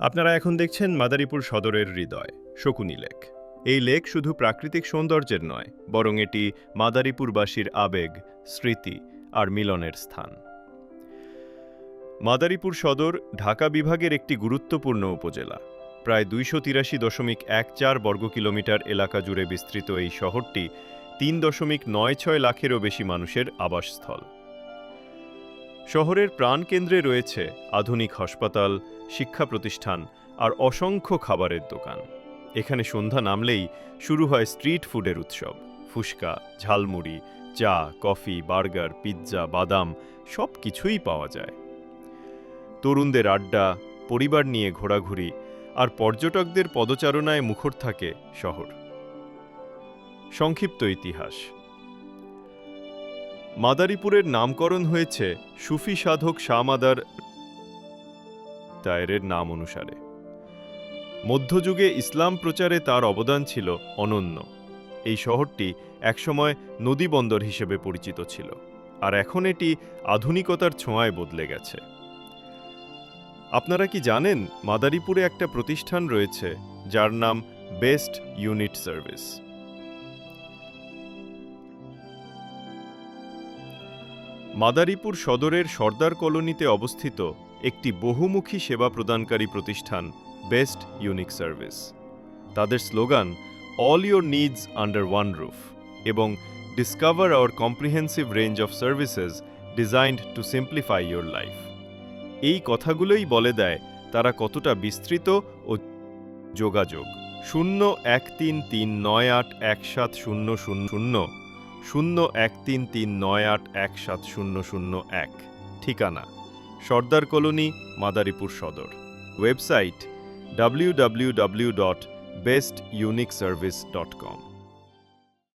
আপনারা এখন দেখছেন মাদারীপুর সদরের হৃদয়, শকুনি লেক। এই লেক শুধু প্রাকৃতিক সৌন্দর্যের নয়, বরং এটি মাদারীপুরবাসীর আবেগ, স্মৃতি আর মিলনের স্থান। মাদারীপুর সদর ঢাকা বিভাগের একটি গুরুত্বপূর্ণ উপজেলা। প্রায় দুইশো তিরাশি দশমিক এক চার বর্গ কিলোমিটার এলাকা জুড়ে বিস্তৃত এই শহরটি তিন দশমিক নয় ছয় লাখেরও বেশি মানুষের আবাসস্থল। শহরের প্রাণকেন্দ্রে রয়েছে আধুনিক হাসপাতাল, শিক্ষা প্রতিষ্ঠান আর অসংখ্য খাবারের দোকান। এখানে সন্ধ্যা নামলেই শুরু হয় স্ট্রিট ফুডের উৎসব। ফুসকা, ঝালমুড়ি, চা, কফি, বার্গার, পিৎজা, বাদাম সব কিছুই পাওয়া যায়। তরুণদের আড্ডা, পরিবার নিয়ে ঘোরাঘুরি আর পর্যটকদের পদচারণায় মুখর থাকে শহর। সংক্ষিপ্ত ইতিহাস। মাদারীপুরের নামকরণ হয়েছে সুফি সাধক শামাদার দায়েরের নাম অনুসারে। মধ্যযুগে ইসলাম প্রচারে তার অবদান ছিল অনন্য। এই শহরটি একসময় নদী বন্দর হিসেবে পরিচিত ছিল, আর এখন এটি আধুনিকতার ছোঁয়ায় বদলে গেছে। আপনারা কি জানেন মাদারীপুরে একটা প্রতিষ্ঠান রয়েছে যার নাম বেস্ট ইউনিট সার্ভিস? মাদারীপুর সদরের সর্দার কলোনিতে অবস্থিত একটি বহুমুখী সেবা প্রদানকারী প্রতিষ্ঠান, বেস্ট ইউনিক সার্ভিস। তাদের slogan all your needs under one roof এবং discover our comprehensive range of services designed to simplify your life এই কথাগুলোই বলে দেয় তারা কতটা বিস্তৃত ও যোগাযোগ। শূন্য এক তিন তিন নয় আট এক সাত শূন্য শূন্য শূন্য শূন্য এক তিন তিন নয় আট এক সাত শূন্য শূন্য এক, ঠিকানা, Sardar colony, Madaripur Sadar. Website W W W dot best unique service dot com